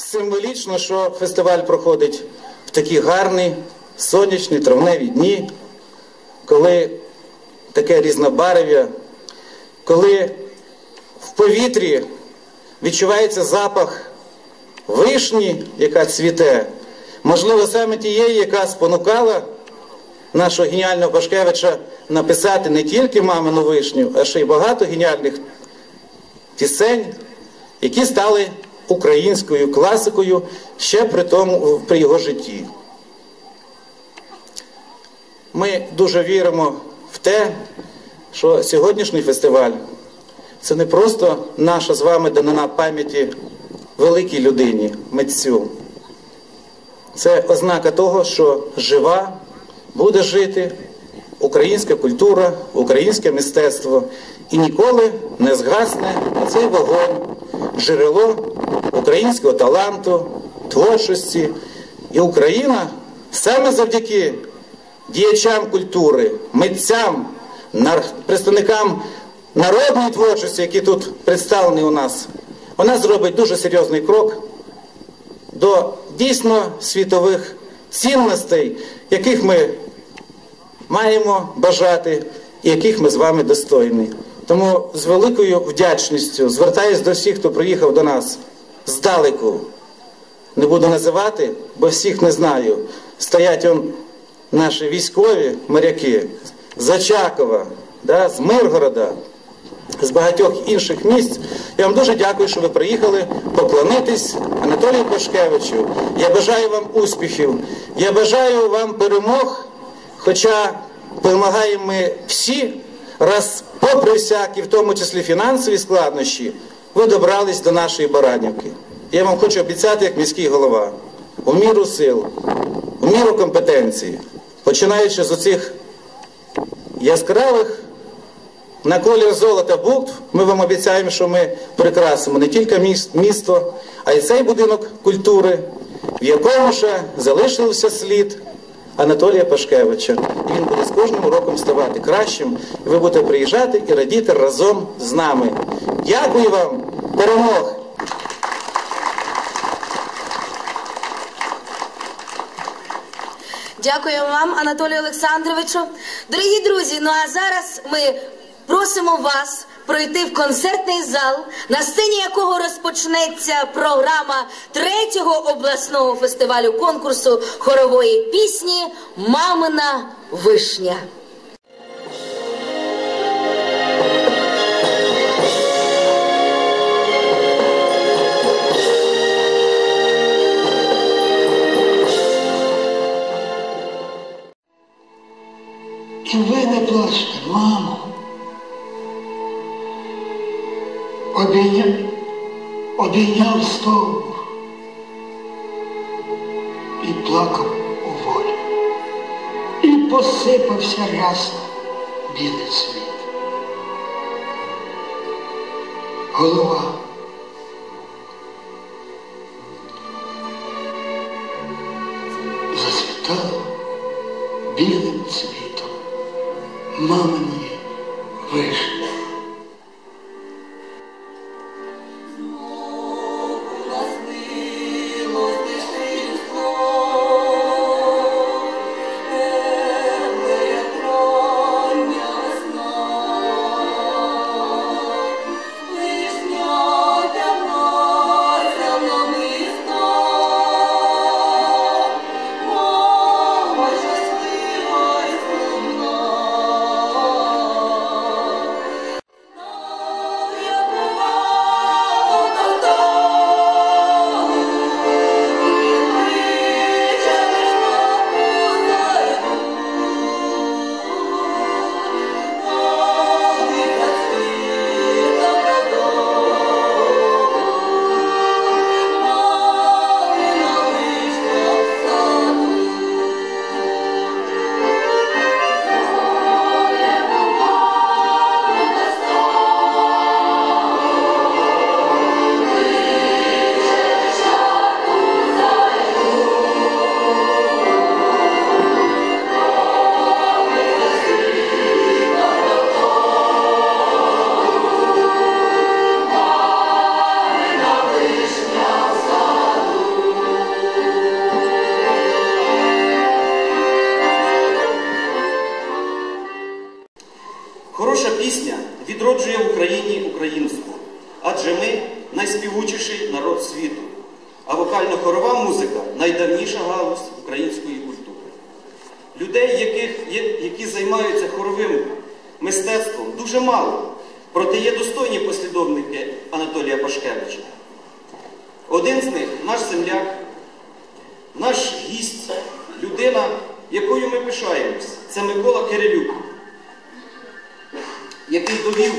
символічно, що фестиваль проходить в такі гарні сонячні травневі дні, коли таке різнобарв'я, коли в повітрі відчувається запах вишні, яка цвіте, можливо, саме тієї, яка спонукала нашого геніального Пашкевича написати не тільки мамину вишню, а ще й багато геніальних пісень, які стали українською класикою ще при тому при його житті. Ми дуже віримо в те, що сьогоднішній фестиваль це не просто наша з вами данина пам'яті великій людині, митцю. Це ознака того, що жива буде жити українська культура, українське мистецтво і ніколи не згасне цей вогонь, джерело українського таланту, творчості. І Україна саме завдяки діячам культури, митцям, представникам народної творчості, які тут представлені у нас, вона зробить дуже серйозний крок до дійсно світових цінностей, яких ми маємо бажати і яких ми з вами достойні. Тому з великою вдячністю звертаюсь до всіх, хто приїхав до нас здалеку. Не буду називати, бо всіх не знаю. Стоять он наші військові моряки з Очакова, да, з Миргорода, з багатьох інших місць. Я вам дуже дякую, що ви приїхали поклонитись Анатолію Пашкевичу. Я бажаю вам успіхів. Я бажаю вам перемог, хоча перемагаємо ми всі, раз, попри всякі, в тому числі фінансові складнощі, ви добрались до нашої Баранівки. Я вам хочу обіцяти, як міський голова, у міру сил, у міру компетенції, починаючи з оцих яскравих на колір золота букв, ми вам обіцяємо, що ми прикрасимо не тільки місто, а й цей будинок культури, в якому ще залишився слід Анатолія Пашкевича. І він буде з кожним роком ставати кращим. І ви будете приїжджати і радіти разом з нами. Дякую вам, перемог! Дякую вам, Анатолію Олександровичу. Дорогі друзі, ну а зараз ми просимо вас пройти в концертний зал, на сцені якого розпочнеться програма третього обласного фестивалю конкурсу хорової пісні Мамина вишня. Не плачте, мамо. Обійняв, обійняв стовбур і плакав у волі. І посипався рясно білий світ. Голова. Українство, адже ми найспівучіший народ світу, а вокально-хорова музика найдавніша галузь української культури. Людей, яких, які займаються хоровим мистецтвом, дуже мало, проте є достойні послідовники Анатолія Пашкевича. Один з них наш земляк, наш гість, людина, якою ми пишаємось, це Микола Кирилюк, який довів.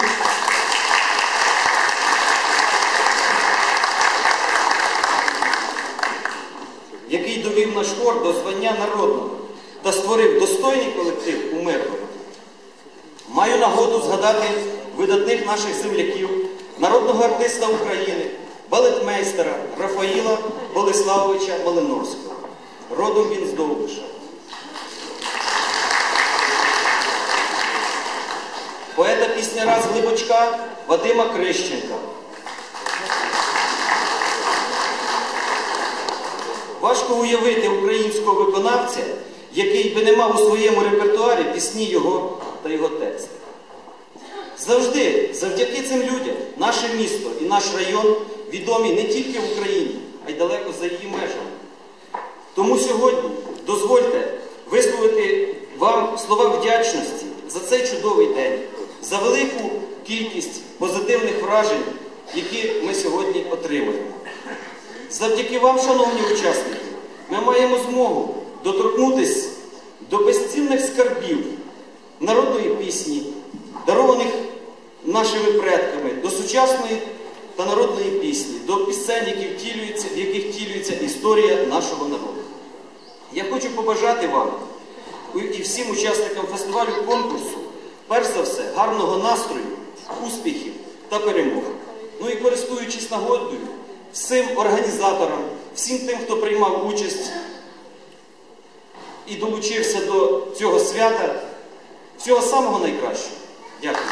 Який довів наш хор до звання народного та створив достойний колектив у Миргороді. Маю нагоду згадати видатних наших земляків, народного артиста України, балетмейстера Рафаїла Болеславовича Малиновського. Родом він з Довбиша. Поета пісняра з Глибочка Вадима Крищенка. Важко уявити українського виконавця, який би не мав у своєму репертуарі пісні його та його тексти. Завжди, завдяки цим людям, наше місто і наш район відомі не тільки в Україні, а й далеко за її межами. Тому сьогодні дозвольте висловити вам слова вдячності за цей чудовий день, за велику кількість позитивних вражень, які ми сьогодні отримуємо. Завдяки вам, шановні учасники, ми маємо змогу доторкнутися до безцінних скарбів народної пісні, дарованих нашими предками, до сучасної та народної пісні, до пісень, які втілюються, в яких втілюється історія нашого народу. Я хочу побажати вам і всім учасникам фестивалю конкурсу, перш за все, гарного настрою, успіхів та перемог. Ну і користуючись нагодою, всім організаторам, всім тим, хто приймав участь і долучився до цього свята, всього самого найкращого. Дякую.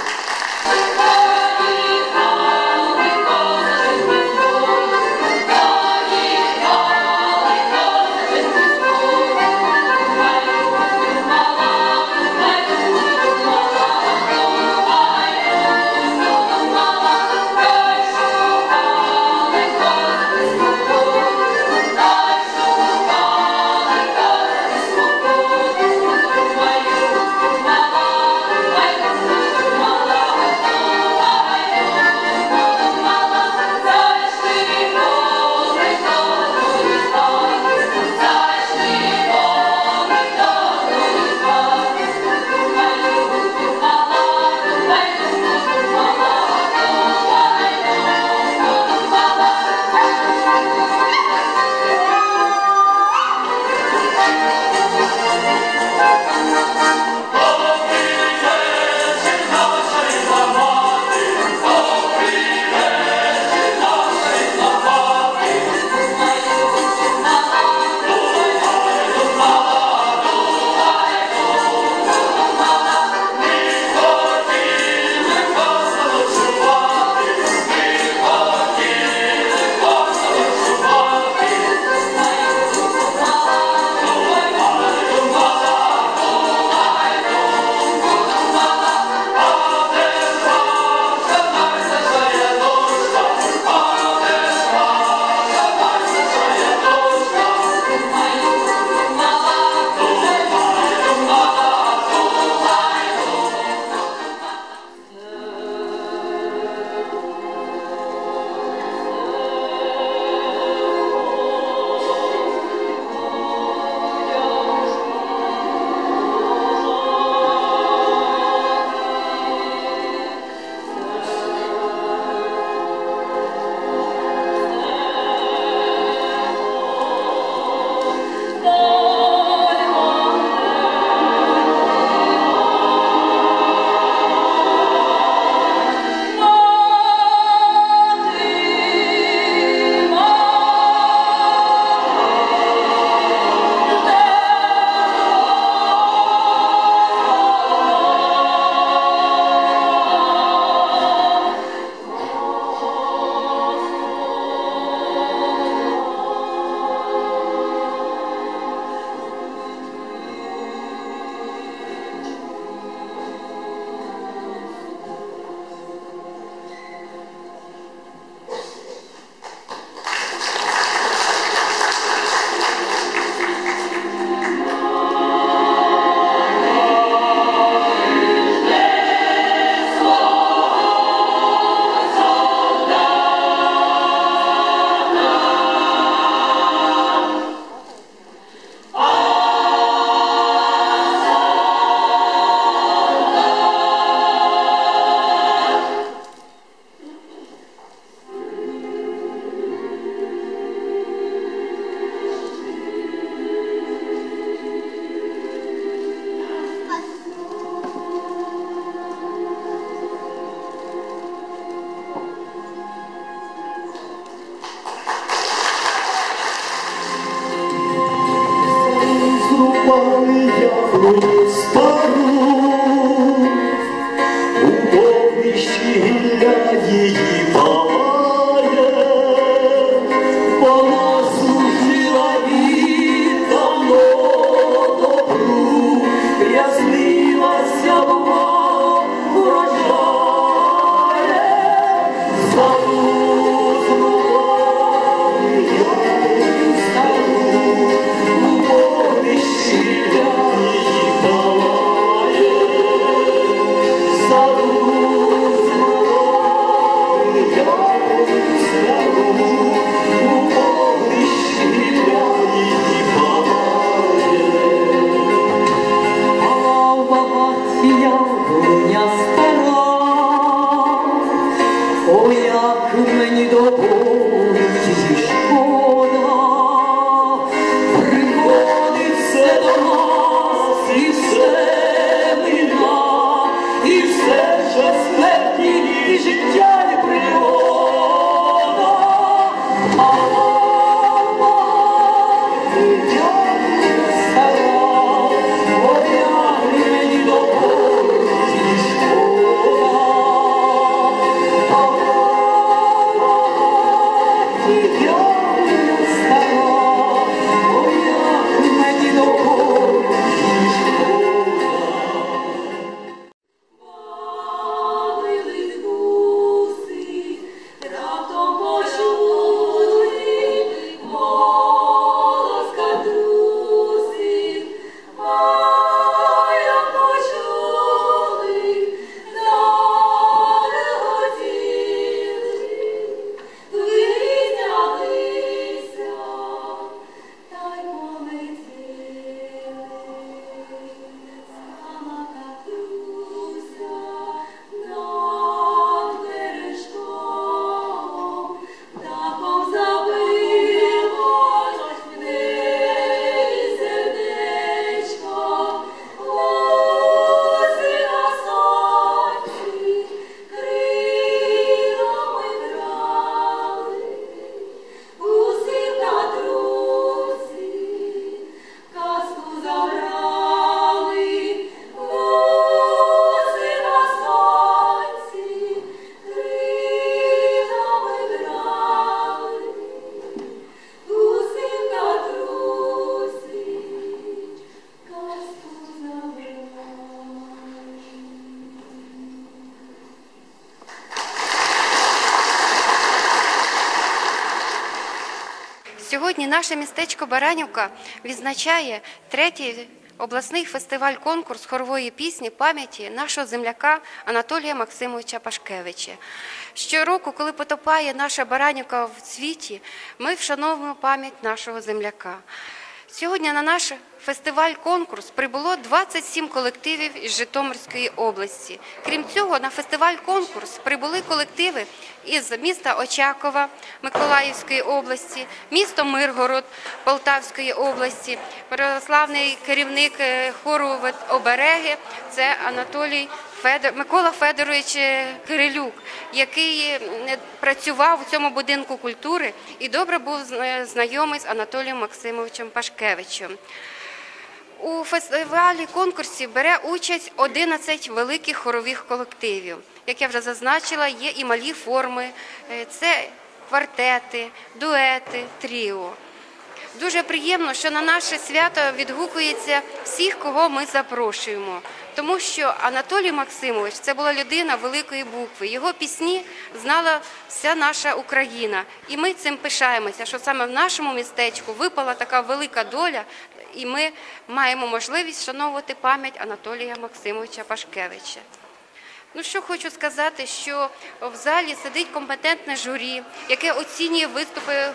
Наше містечко Баранівка відзначає третій обласний фестиваль-конкурс хорової пісні пам'яті нашого земляка Анатолія Максимовича Пашкевича. Щороку, коли потопає наша Баранівка в світі, ми вшановуємо пам'ять нашого земляка. Сьогодні на наш фестиваль-конкурс прибуло 27 колективів із Житомирської області. Крім цього, на фестиваль-конкурс прибули колективи із міста Очакова Миколаївської області, місто Миргород Полтавської області, православний керівник е, хору Обереги це Анатолій Федор Микола Федорович е, Кирилюк, який е, працював у цьому будинку культури і добре був знайомий з Анатолієм Максимовичем Пашкевичем. У фестивалі конкурсі бере участь 11 великих хорових колективів. Як я вже зазначила, є і малі форми, е, це квартети, дуети, тріо. Дуже приємно, що на наше свято відгукується всіх, кого ми запрошуємо. Тому що Анатолій Максимович це була людина великої букви. Його пісні знала вся наша Україна. І ми цим пишаємося, що саме в нашому містечку випала така велика доля, і ми маємо можливість вшановувати пам'ять Анатолія Максимовича Пашкевича. Ну що хочу сказати, що в залі сидить компетентне журі, яке оцінює виступи е,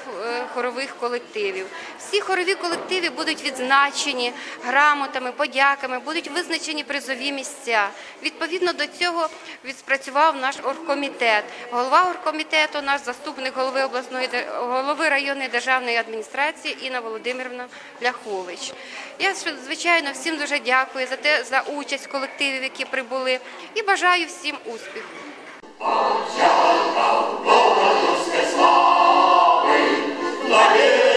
хорових колективів. Всі хорові колективи будуть відзначені грамотами, подяками, будуть визначені призові місця. Відповідно до цього відпрацював наш оргкомітет. Голова оргкомітету, наш заступник голови обласної голови районної державної адміністрації Інна Володимирівна Ляхович. Я звичайно всім дуже дякую за те за участь колективів, які прибули, і бажаю всім успіху. Слави,